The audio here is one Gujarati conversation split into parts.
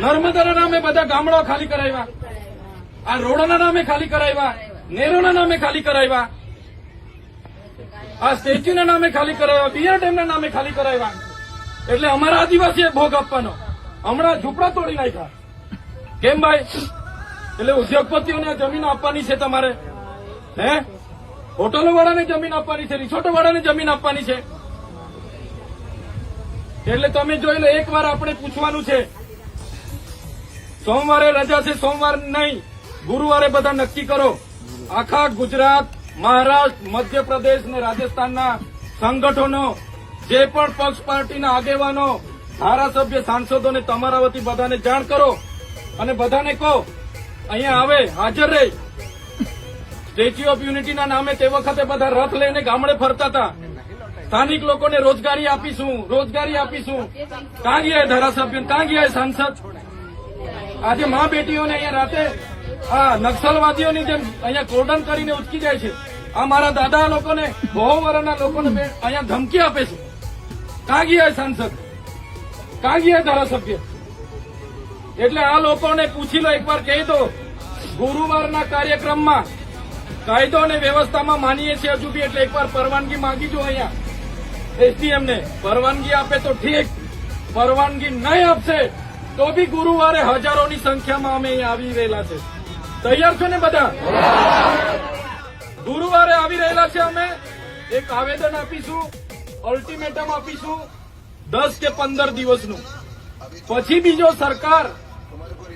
નર્મદાના નામે બધા ગામડાઓ ખાલી કરાવ્યા આ રોડના નામે ખાલી કરાવ્યા નેરોના નામે ખાલી કરાવ્યા આ સ્ટેચ્યુના નામે ખાલી કરાવ્યા બિયર ડેમના નામે ખાલી કરાવ્યા એટલે અમારા આદિવાસીએ ભોગ આપવાનો. હમણાં ઝૂંપડા તોડી નાખ્યા. કેમ ભાઈ? એટલે ઉદ્યોગપતિઓને જમીન આપવાની છે તમારે. હે? હોટલો વાળાને જમીન આપવાની છે રિસોર્ટો વાળાને જમીન આપવાની છે. એટલે તમે જોઈ લો, એક વાર આપણે પૂછવાનું છે સોમવારે રજા છે, સોમવાર નહીં. ગુરુવારે બધા નક્કી કરો. આખા ગુજરાત, મહારાષ્ટ્ર, મધ્યપ્રદેશ અને રાજસ્થાનના સંગઠનો, જે પણ પક્ષ પાર્ટીના આગેવાનો, ધારાસભ્ય સાંસદોને તમારા વતી બધાને જાણ કરો અને બધાને કહો, અહીંયા આવે, હાજર રહે. સ્ટેચ્યુ ઓફ યુનિટીના નામે તે વખતે બધા રથ લઈને ગામડે ફરતા હતા. સ્થાનિક લોકોને રોજગારી આપીશું રોજગારી આપીશું. કાં ગયા ધારાસભ્ય કાં ગયા સાંસદ. આજે મા બેટીઓને અહીંયા રાતે આ નક્સલવાદીઓની જેમ અહીંયા કોર્ડન કરીને ઉચકી જાય છે. આ મારા દાદા લોકોને, બહુ વર્ષના લોકોને અહીંયા ધમકી આપે છે. કાગીયા સાંસદ, કાગીયા ધારાસભ્ય. એટલે આ લોકોને પૂછી લો, એકવાર કહી દો, ગુરુવારના કાર્યક્રમમાં કાયદો અને વ્યવસ્થામાં માનીએ છીએ હજુ બી, એટલે એકવાર પરવાનગી માંગી જો અહીંયા. એસડીએમને પરવાનગી આપે તો ઠીક, પરવાનગી નહીં આપશે. તો બી ગુરુવારે હજારોની સંખ્યામાં અમે આવી રહેલા છે. તૈયાર છો ને બધા? ગુરુવારે આવી રહેલા છે અમે. એક આવેદન આપીશું અલ્ટિમેટમ આપીશું, દસ કે પંદર દિવસનું. પછી બીજો સરકાર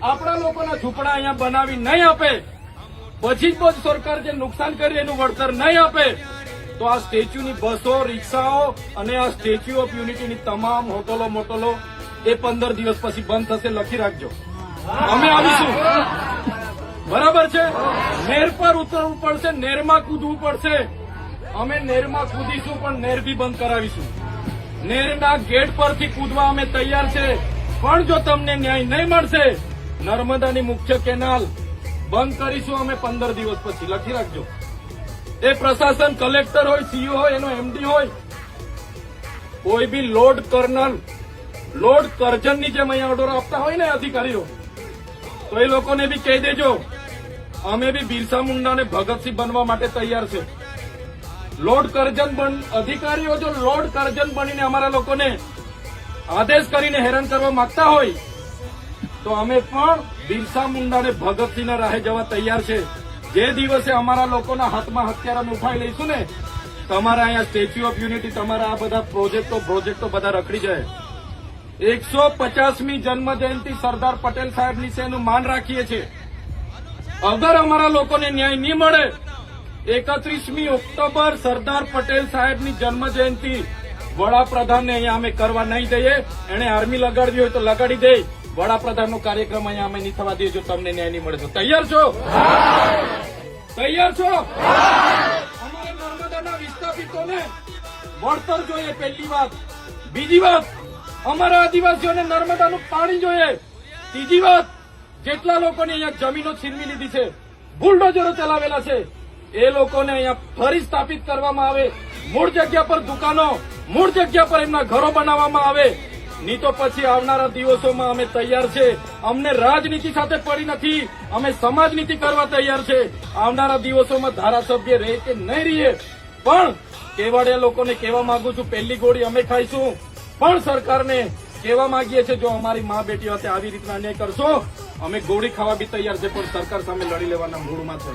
આપણા લોકોના ઝૂંપડા અહીંયા બનાવી નહીં આપે. પછી જ સરકાર જે નુકસાન કરી એનું વળતર નહીં આપે. તો આ સ્ટેચ્યુની બસો, રિક્ષાઓ અને આ સ્ટેચ્યુ ઓફ યુનિટીની તમામ હોટલો મોટલો એ પંદર દિવસ પછી બંધ થશે, લખી રાખજો. અમે આવીશું. બરાબર છે? નેર પર ઉતરવું પડશે, નેરમાં કૂદવું પડશે. અમે નેરમાં કૂદીશું, પણ નેર બી બંધ કરાવીશું. નેરના ગેટ પરથી કૂદવા અમે તૈયાર છે. પણ જો તમને ન્યાય નહીં મળશે, નર્મદાની મુખ્ય કેનાલ બંધ કરીશું અમે પંદર દિવસ પછી. લખી રાખજો. એ પ્રશાસન કલેક્ટર હોય, સીઓ હોય, એનો એમડી હોય, કોઈ બી લોડ કર્નલ લોર્ડ કરજનની જેમ અહીંયા ઓર્ડર આપતા હોય ને અધિકારીઓ, તો એ લોકોને બી કહી દેજો, અમે બી બિરસા મુંડાને ભગતસિંહ બનવા માટે તૈયાર છે. લોર્ડ કરજન બન, અધિકારીઓ જો લોર્ડ કરજન બનીને અમારા લોકોને આદેશ કરીને હેરાન કરવા માંગતા હોય, તો અમે પણ બિરસા મુંડાને ભગતસિંહના રાહે જવા તૈયાર છે. જે દિવસે અમારા લોકોના હાથમાં હથિયાર અમે ઉઠાવી લઈશું ને, તમારા અહીંયા સ્ટેચ્યુ ઓફ યુનિટી, તમારા આ બધા પ્રોજેક્ટો પ્રોજેક્ટો બધા રખડી જાય. એકસો પચાસમી જન્મ જયંતિ સરદાર પટેલ સાહેબની છે એનું માન રાખીએ છીએ. અગર અમારા લોકોને ન્યાય નહીં મળે, એકત્રીસમી ઓક્ટોબર સરદાર પટેલ સાહેબની જન્મ જયંતિ વડાપ્રધાનને અહીંયા અમે કરવા નહીં દઈએ. એને આર્મી લગાડવી હોય તો લગાડી દે. વડાપ્રધાનનો કાર્યક્રમ અહીંયા અમે નહીં થવા દઈએ જો તમને ન્યાય નહીં મળે તો. તૈયાર છો? તૈયાર છો? અમારે નર્મદાના વિસ્થાપિતોને વળતર જોઈએ પહેલી વાત. બીજી વાત અમારા આદિવાસીઓને નર્મદાનું પાણી જોઈએ. ત્રીજી વાત, જેટલા લોકોને અહીંયા જમીનો છીનવી લીધી છે, બુલડોઝરો ચલાવેલા છે, એ લોકોને અહીંયા ફરી સ્થાપિત કરવામાં આવે. મૂળ જગ્યા પર દુકાનો, મૂળ જગ્યા પર એમના ઘરો બનાવવામાં આવે. નહીં તો પછી આવનારા દિવસોમાં અમે તૈયાર છે. અમને રાજનીતિ સાથે પડી નથી. અમે સમાજનીતિ કરવા તૈયાર છે. આવનારા દિવસોમાં ધારાસભ્ય રહે કે નહીં રહીએ? પણ કેવાડિયા લોકોને કહેવા માંગુ છું, પહેલી ગોળી અમે ખાઈશું. પણ સરકારને કહેવા માંગીએ છીએ, જો અમારી મા બેટીઓ સાથે આવી રીતના અન્યાય કરશો, અમે ગોળી ખાવા બી તૈયાર છે, પણ સરકાર સામે લડી લેવાના મૂળમાં છે